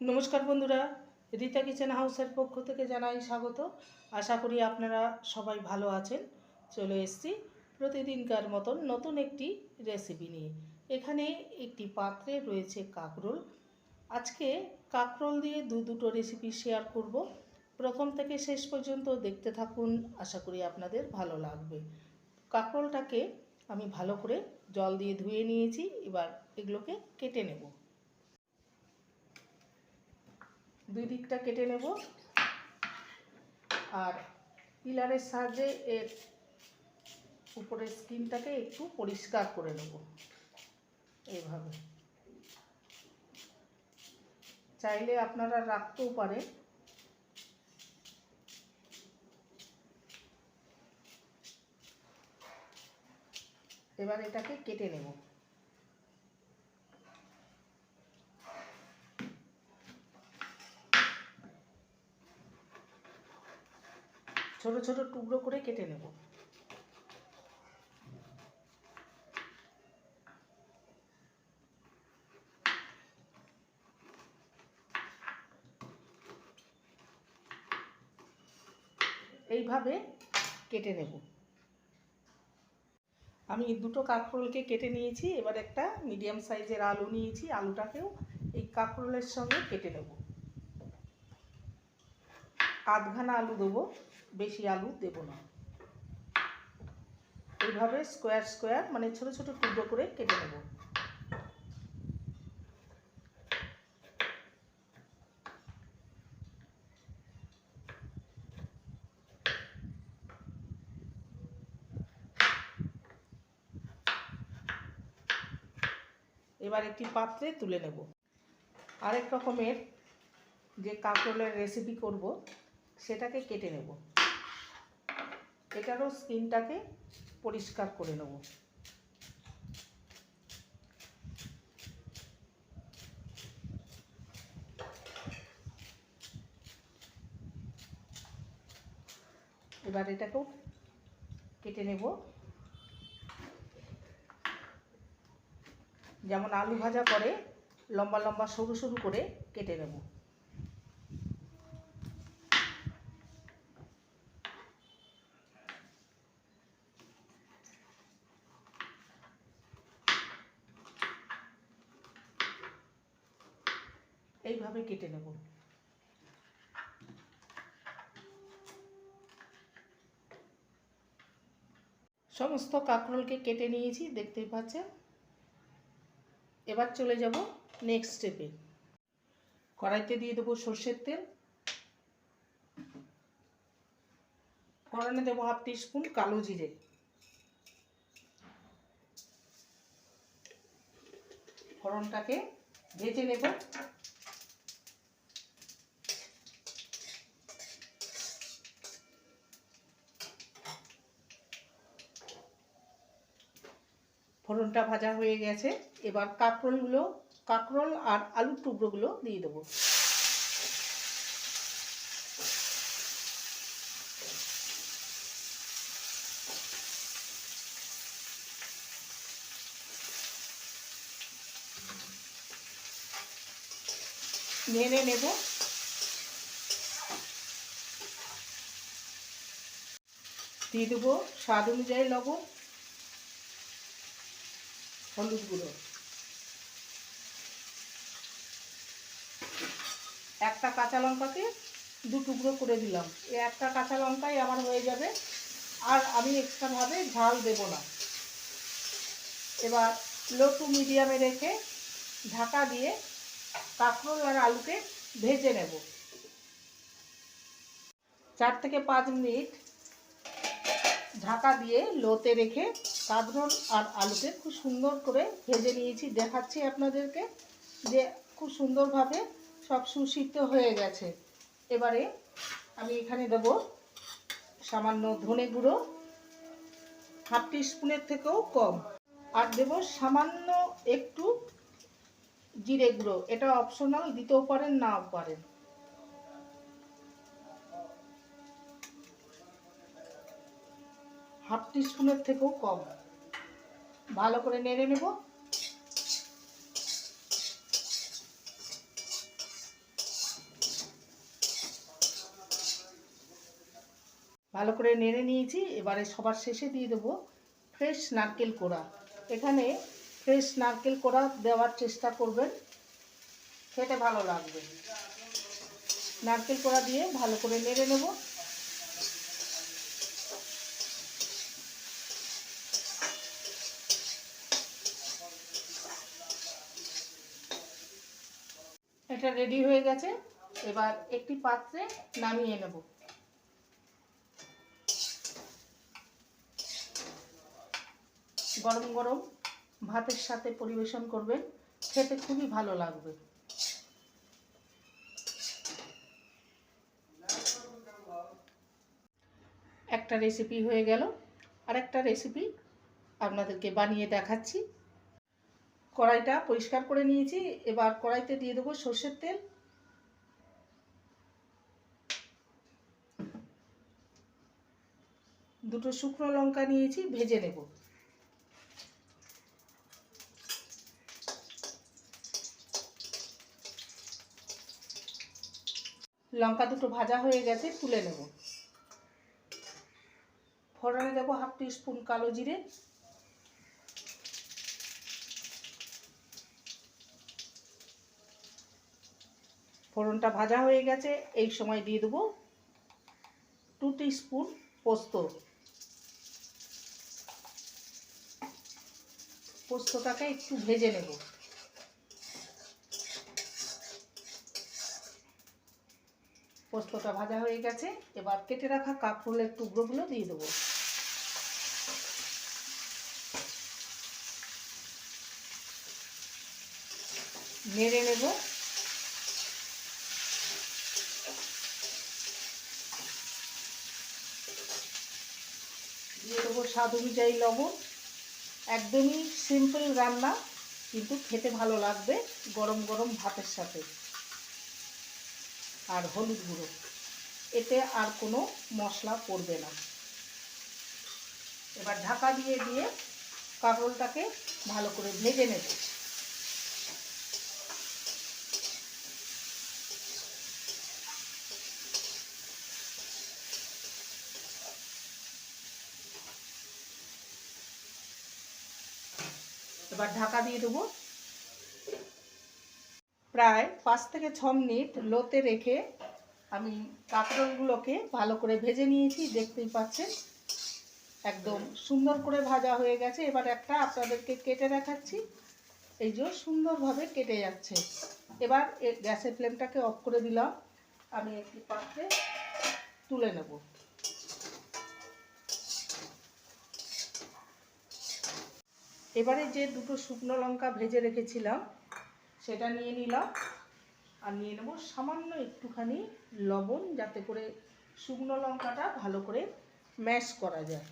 নমস্কার বন্ধুরা, রীতা কিচেন হাউসের পক্ষ থেকে জানাই স্বাগত। আশা করি আপনারা সবাই ভালো আছেন। চলে এসছি প্রতিদিনকার মতন নতুন একটি রেসিপি নিয়ে। এখানে একটি পাত্রে রয়েছে কাকরোল। আজকে কাকরোল দিয়ে দু দুটো রেসিপি শেয়ার করব। প্রথম থেকে শেষ পর্যন্ত দেখতে থাকুন, আশা করি আপনাদের ভালো লাগবে। কাকরোলটাকে আমি ভালো করে জল দিয়ে ধুয়ে নিয়েছি, এবার এগুলোকে কেটে নেব। দুই দিকটা কেটে নেব। আর পিলারের সাহায্যে এর উপরের স্কিনটাকে একটু পরিষ্কার করে নেব। এইভাবে। চাইলে আপনারা রাখতেও পারেন। এবার এটাকে কেটে নেব। ছোট ছোট টুকরো করে কেটে নেব। এইভাবে কেটে নেব। আমি দুটো কাঁকরোলকে কেটে নিয়েছি, এবার একটা মিডিয়াম সাইজের আলু নিয়েছি, আলুটাকেও এই কাঁকরোলের সঙ্গে কেটে নেব। আধখানা আলু দেবো। বেশি আলু দেব না। এইভাবে স্কোয়ার স্কোয়ার মানে ছোট ছোট টুকরো করে কেটে নেব। এবার একটি পাত্রে তুলে নেব। আরেক রকমের যে কাঁকরোলের রেসিপি করব, সেটাকে কেটে নেব। এটারও স্কিনটাকে পরিষ্কার করে নেব। এবার এটাকেও কেটে নেব। যেমন আলু ভাজা করে লম্বা লম্বা সরু সরু করে কেটে নেব। এইভাবে কেটে নেব? সমস্ত কাঁকরোলকে কেটে নিয়েছি, দেখতেই পাচ্ছেন। এবার চলে যাব নেক্সট স্টেপে কড়াইতে দিয়ে দেবো সর্ষের তেল। ফোড়নে দেবো হাফ টিস্পুন কালো জিরে। ফোড়নটাকে ভেজে নেব। ফোড়নটা ভাজা হয়ে গেছে। এবার কাঁকরোলগুলো, কাঁকরোল আর আলুর টুকরোগুলো দিয়ে দেবো। নেড়ে নেব। দিয়ে দেবো স্বাদ অনুযায়ী লবণ। হলুদ গুঁড়ো। একটা কাঁচা লঙ্কাকে দু টুকরো করে দিলাম। এই একটা কাঁচা লঙ্কাই আমার হয়ে যাবে। আর আমি এক্সট্রাভাবে ঝাল দেব না। এবার লো টু মিডিয়ামে রেখে ঢাকা দিয়ে কাঁকরোল আর আলুকে ভেজে নেব। চার থেকে পাঁচ মিনিট ঢাকা দিয়ে লোতে রেখে কাঁকরোল আর আলুকে খুব সুন্দর করে ভেজে নিয়েছি। দেখাচ্ছি আপনাদেরকে যে খুব সুন্দরভাবে সব সুসিদ্ধ হয়ে গেছে। এবারে আমি এখানে দেব সামান্য ধনে গুঁড়ো, হাফ স্পুনের থেকেও কম। আর দেব সামান্য একটু জিরে গুঁড়ো। এটা অপশনাল দিতেও পারেন, নাও পারেন। হাফ টিস্পুনের থেকেও কম। ভালো করে নেড়ে নেব। ভালো করে নেড়ে নিয়েছি। এবারে সবার শেষে দিয়ে দেবো ফ্রেশ নারকেল কোড়া। এখানে ফ্রেশ নারকেল কোড়া দেওয়ার চেষ্টা করবেন। খেতে ভালো লাগবে। নারকেল কোড়া দিয়ে ভালো করে নেড়ে নেব। এটা রেডি হয়ে গেছে। এবার একটি পাত্রে নামিয়ে নেব। গরম গরম ভাতের সাথে পরিবেশন করবেন। খেতে খুবই ভালো লাগবে। একটা রেসিপি হয়ে গেল। আরেকটা রেসিপি আপনাদেরকে বানিয়ে দেখাচ্ছি। কড়াইটা পরিষ্কার করে নিয়েছি। এবার কড়াইতে দিয়ে দেবো সর্ষের তেল। দুটো শুকনো লঙ্কা নিয়েছি, ভেজে নেব। লঙ্কা দুটো ভাজা হয়ে গেছে, তুলে নেব। ফোড়নে দেবো হাফ টি স্পুন কালো জিরে। ফোড়নটা ভাজা হয়ে গেছে, এই সময় দিয়ে দেবো টু স্পুন পোস্ত। পোস্তটাকে একটু ভেজে নেব। পোস্তটা ভাজা হয়ে গেছে, এবার কেটে রাখা কাঁকরোলের টুকরোগুলো দিয়ে দেবো। নেড়ে নেব। দিয়ে দেবো স্বাদ অনুযায়ী লবণ। একদমই সিম্পল রান্না, কিন্তু খেতে ভালো লাগবে গরম গরম ভাতের সাথে। আর হলুদ গুঁড়ো, এতে আর কোনো মশলা পড়বে না। এবার ঢাকা দিয়ে দিয়ে কাঁকরোলটাকে ভালো করে ভেজে নেব। এবার ঢাকা দিয়ে দেবো। প্রায় পাঁচ থেকে ছ মিনিট লোতে রেখে আমি কাঁকরোলগুলোকে ভালো করে ভেজে নিয়েছি, দেখতেই পাচ্ছেন। একদম সুন্দর করে ভাজা হয়ে গেছে। এবার একটা আপনাদেরকে কেটে দেখাচ্ছি। এই যে সুন্দরভাবে কেটে যাচ্ছে। এবার গ্যাসের ফ্লেমটাকে অফ করে দিলাম। আমি একটি পাত্রে তুলে নেব। এবারে যে দুটো শুকনো লঙ্কা ভেজে রেখেছিলাম, সেটা নিয়ে নিলাম। আর নিয়ে নেব সামান্য একটুখানি লবণ, যাতে করে শুকনো লঙ্কাটা ভালো করে ম্যাশ করা যায়।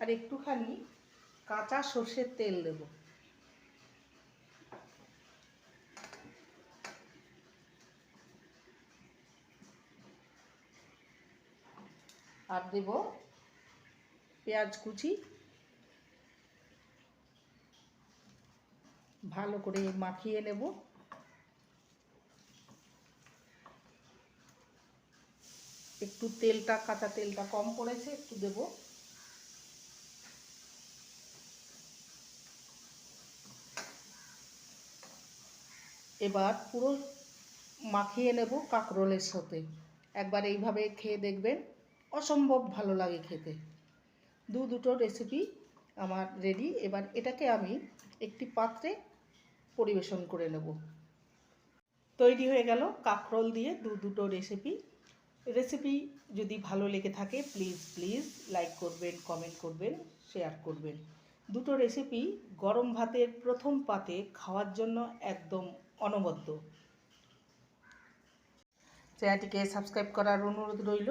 আর একটুখানি কাঁচা সর্ষের তেল দেব। আর দেব পেঁয়াজ কুচি। ভালো করে মাখিয়ে নেব। একটু তেলটা, কাঁচা তেলটা কম পড়েছে, একটু দেব। এবার পুরো মাখিয়ে নেব কাঁকরোলের সাথে। একবার এইভাবে খেয়ে দেখবেন, অসম্ভব ভালো লাগে খেতে। দু দুটো রেসিপি আমার রেডি এবার এটাকে আমি একটি পাত্রে পরিবেশন করে নেব। তৈরি হয়ে গেল কাঁকরোল দিয়ে দু দুটো রেসিপি রেসিপি যদি ভালো লেগে থাকে প্লিজ প্লিজ লাইক করবেন কমেন্ট করবেন শেয়ার করবেন। দুটো রেসিপি গরম ভাতের প্রথম পাতে খাওয়ার জন্য একদম অনবদ্য। চ্যানেলটিকে সাবস্ক্রাইব করার অনুরোধ রইল।